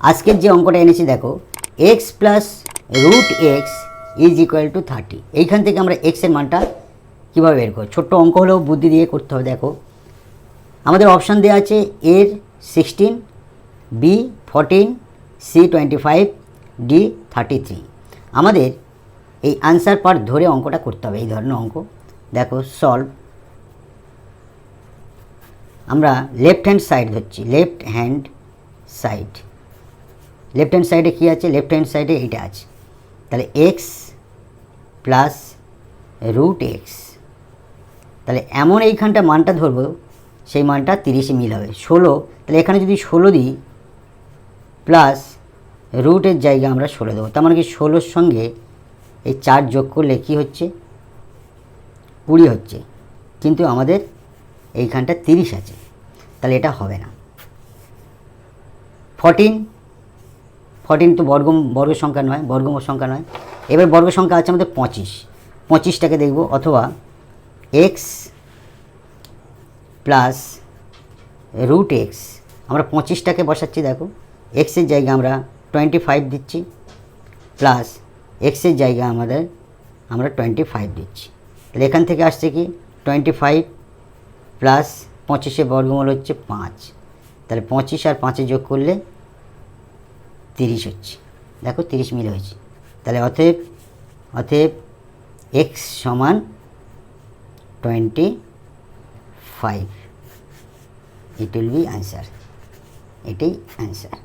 আজকের যে অঙ্কটা এনেছি, দেখো x plus root x is equal to thirty এইখান থেকে আমরা এক্সের মানটা কীভাবে বের করব? ছোট্ট অঙ্ক হলেও বুদ্ধি দিয়ে করতে হবে, দেখো। আমাদের অপশান দেওয়া আছে এর sixteen B fourteen C twenty five D thirty three আমাদের এই আনসার পার্ট ধরে অঙ্কটা করতে হবে, এই ধরনের অঙ্ক। দেখো সলভ আমরা লেফট হ্যান্ড সাইড ধরছি left hand side left hand সাইডে কী আছে? লেফট হ্যান্ড সাইডে এইটা আছে। তাহলে এক্স প্লাস রুট এক্স তাহলে এমন এইখানটা মানটা ধরবো, সেই মানটা তিরিশে মিল হবে। ষোলো, তাহলে এখানে যদি ষোলো দিই প্লাস রুটের জায়গায় আমরা ষোলো দেবো। তার মানে কি ষোলোর সঙ্গে এই চার যোগ করলে কী হচ্ছে? কুড়ি হচ্ছে। কিন্তু আমাদের এইখানটা তিরিশ আছে। তাহলে এটা হবে না। ফর্টিন ফর্টিন তো বর্গ বর্গ সংখ্যা নয় বর্গম সংখ্যা নয়। এবার বর্গ সংখ্যা আছে আমাদের পঁচিশ। পঁচিশটাকে দেখব, অথবা এক্স প্লাস রুট এক্স আমরা পঁচিশটাকে বসাচ্ছি, দেখো। এক্সের জায়গায় আমরা টোয়েন্টি ফাইভ দিচ্ছি প্লাস এক্সের জায়গায় আমাদের, আমরা টোয়েন্টি ফাইভ দিচ্ছি। তাহলে এখান থেকে আসছে কি? টোয়েন্টি ফাইভ প্লাস পঁচিশে বর্গমূল হচ্ছে পাঁচ। তাহলে পঁচিশ আর পাঁচে যোগ করলে তিরিশ হচ্ছে। দেখো তিরিশ মিলে হয়েছে। তাহলে অতএব অতএব এক্স সমান twenty five it will be answer এটাই অ্যান্সার